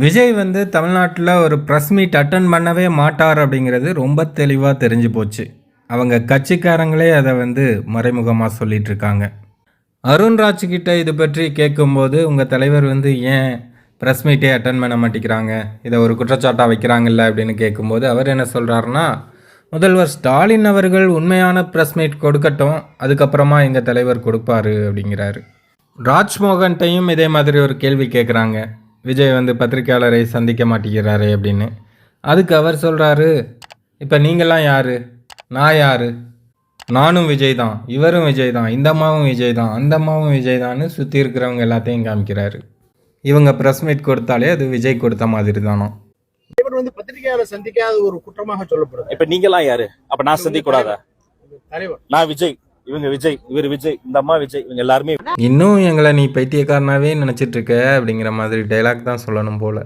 விஜய் வந்து தமிழ்நாட்டில் ஒரு ப்ரெஸ் மீட் அட்டன் பண்ணவே மாட்டார் அப்படிங்கிறது ரொம்ப தெளிவாக தெரிஞ்சு போச்சு. அவங்க கட்சிக்காரங்களே அதை வந்து மறைமுகமாக சொல்லிகிட்டு இருக்காங்க. அருண்ராஜ் கிட்ட இது பற்றி கேட்கும்போது உங்கள் தலைவர் வந்து ஏன் ப்ரெஸ் மீட்டே அட்டன் பண்ண மாட்டேங்கிறாங்க? இதை ஒரு குற்றச்சாட்டாக வைக்கிறாங்கல்ல? அப்படின்னு கேட்கும்போது அவர் என்ன சொல்கிறாருன்னா முதல்வர் ஸ்டாலின் அவர்கள் உண்மையான ப்ரெஸ் மீட் கொடுக்கட்டும் அதுக்கப்புறமா எங்கள் தலைவர் கொடுப்பாரு? அப்படிங்கிறாரு. ராஜ்மோகன்ட்டையும் இதே மாதிரி ஒரு கேள்வி கேட்குறாங்க விஜய் வந்து பத்திரிக்கையாளரை சந்திக்க மாட்டேங்கிறாரு அப்படின்னு. அதுக்கு அவர் சொல்கிறாரு இப்போ நீங்களாம் யார்? நான் யார்? நானும் விஜய் தான் இவரும் விஜய் தான் இந்த அம்மாவும் விஜய் தான் அந்த அம்மாவும் விஜய் தான்னு சுற்றி இருக்கிறவங்க எல்லாத்தையும் காமிக்கிறாரு. இவங்க ப்ரெஸ் மீட் கொடுத்தாலே அது விஜய் கொடுத்த மாதிரி தானோ? இவர் வந்து பத்திரிகையாளர் சந்திக்காத ஒரு குற்றமாக சொல்லப்படுது. இப்ப நீங்க எல்லாம் யாரு? அப்ப நான் சந்திக்க கூடாதா? தலைவர். நான் விஜய். இவங்க விஜய் இவர் விஜய் இந்த அம்மா விஜய் இவங்க எல்லாருமே இன்னும் எங்களை நீ பைத்தியக்காரனாவே நினச்சிட்டு இருக்க அப்படிங்கிற மாதிரி டைலாக் தான் சொல்லணும் போல.